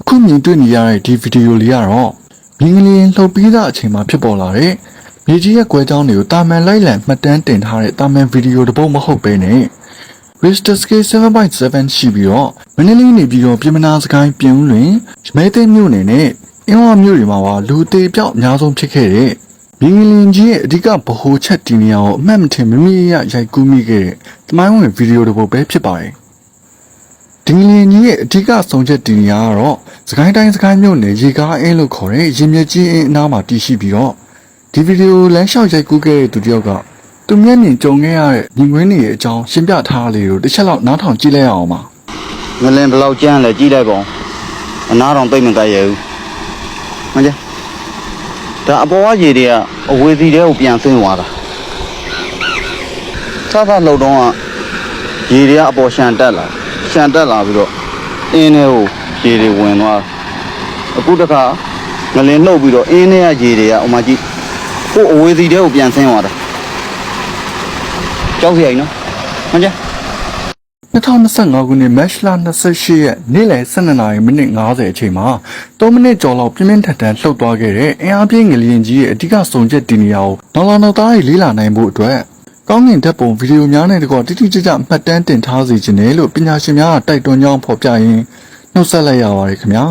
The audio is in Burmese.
အခုမြင်တွေ့နေရတဲ့ဒီဗီဒီယိုလေးကတော့မြင်းကလေးလှုပ်ပြီးသားအချိန်မှာဖြစ်ပေါ်လာတဲ့မြေကြီးရဲ့ကွဲကြောင်းတွေကိုတာမန်လိုက်လံမှတ်တမ်းတင်ထားတဲ့တာမန်ဗီဒီယိုတစ်ပုဒ်မဟုတ်ဘဲနဲ့ Richter Scale 7.7ရှိပြီးတော့မန္တလေးနေပြီးတော့ပြည်မနာစကိုင်းပြင်ဦးလွင်မဲသိမ်းမြို့နယ်နဲ့အင်းဝမြို့တွေမှာပါလူသေးပြောက်အများဆုံးဖြစ်ခဲ့တဲ့မြင်းကလေးကြီးရဲ့အဓိကဗဟိုချက်ဒီနေရာကိုအမှတ်မထင်မမိရရိုက်ကူးမိခဲ့တဲ့တမိုင်းဝင်ဗီဒီယိုတစ်ပုဒ်ပဲဖြစ်ပါတယ် ဒီငလင်ကြီးရဲ့အဓိကဆုံးချက်တင်ရာကတော့စကိုင်းတိုင်းစကိုင်းမြို့နယ်ရေကားအင်းလို့ခေါ်တဲ့ရင်မြက်ကြီးအင်းအနားမှာတည်ရှိပြီးတော့ဒီဗီဒီယိုလမ်းလျှောက်ရိုက်ကူးခဲ့တဲ့သူတစ်ယောက်ကသူမျက်မြင်ကြုံခဲ့ရတဲ့မြင်ကွင်းတွေရဲ့အကြောင်းရှင်းပြထားလေးကိုတစ်ချက်လောက်နားထောင်ကြည့်လိုက်ရအောင်ပါငလင်ဘယ်လောက်ကျန်းလဲကြည့်လိုက်ပါဦးအနားတော်သိမ့်မကရဘူးမကြဒါအပေါ်ကရေတွေကအဝေစီတွေကိုပြန်ဆင်းသွားတာသသလှုပ်တော့ကရေတွေကအပေါ်ရှန်တက်လာ ရှန်တက်လာပြီးတော့အင်းထဲကိုရေတွေဝင်သွားတာအခုတခါငလင်လှုပ်ပြီးတော့အင်းထဲကရေတွေကဥမာကြည့်ကိုအဝေစီတွေကိုပြန်ဆင်းသွားတာကြောက်စရာကြီးနော်မကြ2025ခုနှစ်မတ်လ28ရက်နေ့လယ်12:50မိနစ်50အချိန်မှာ3မိနစ်ကျော်လောက်ပြင်းပြင်းထန်ထန်လှုပ်သွားခဲ့တဲ့အင်အားပြင်းငလျင်ကြီးရဲ့အဓိကဆုံးချက်တင်နေရအောင်နောက်လာနောက်သားတွေလေးလာနိုင်ဖို့အတွက် ကောင်းကင်ဓာတ်ပုံဗီဒီယိုများနဲ့တကွတိတိကျကျမှတ်တမ်းတင်ထားစေခြင်းနဲ့လို့ပညာရှင်များကတိုက်တွန်းကြောင်းဖော်ပြရင်းနှုတ်ဆက်လိုက်ရပါတယ်ခင်ဗျာ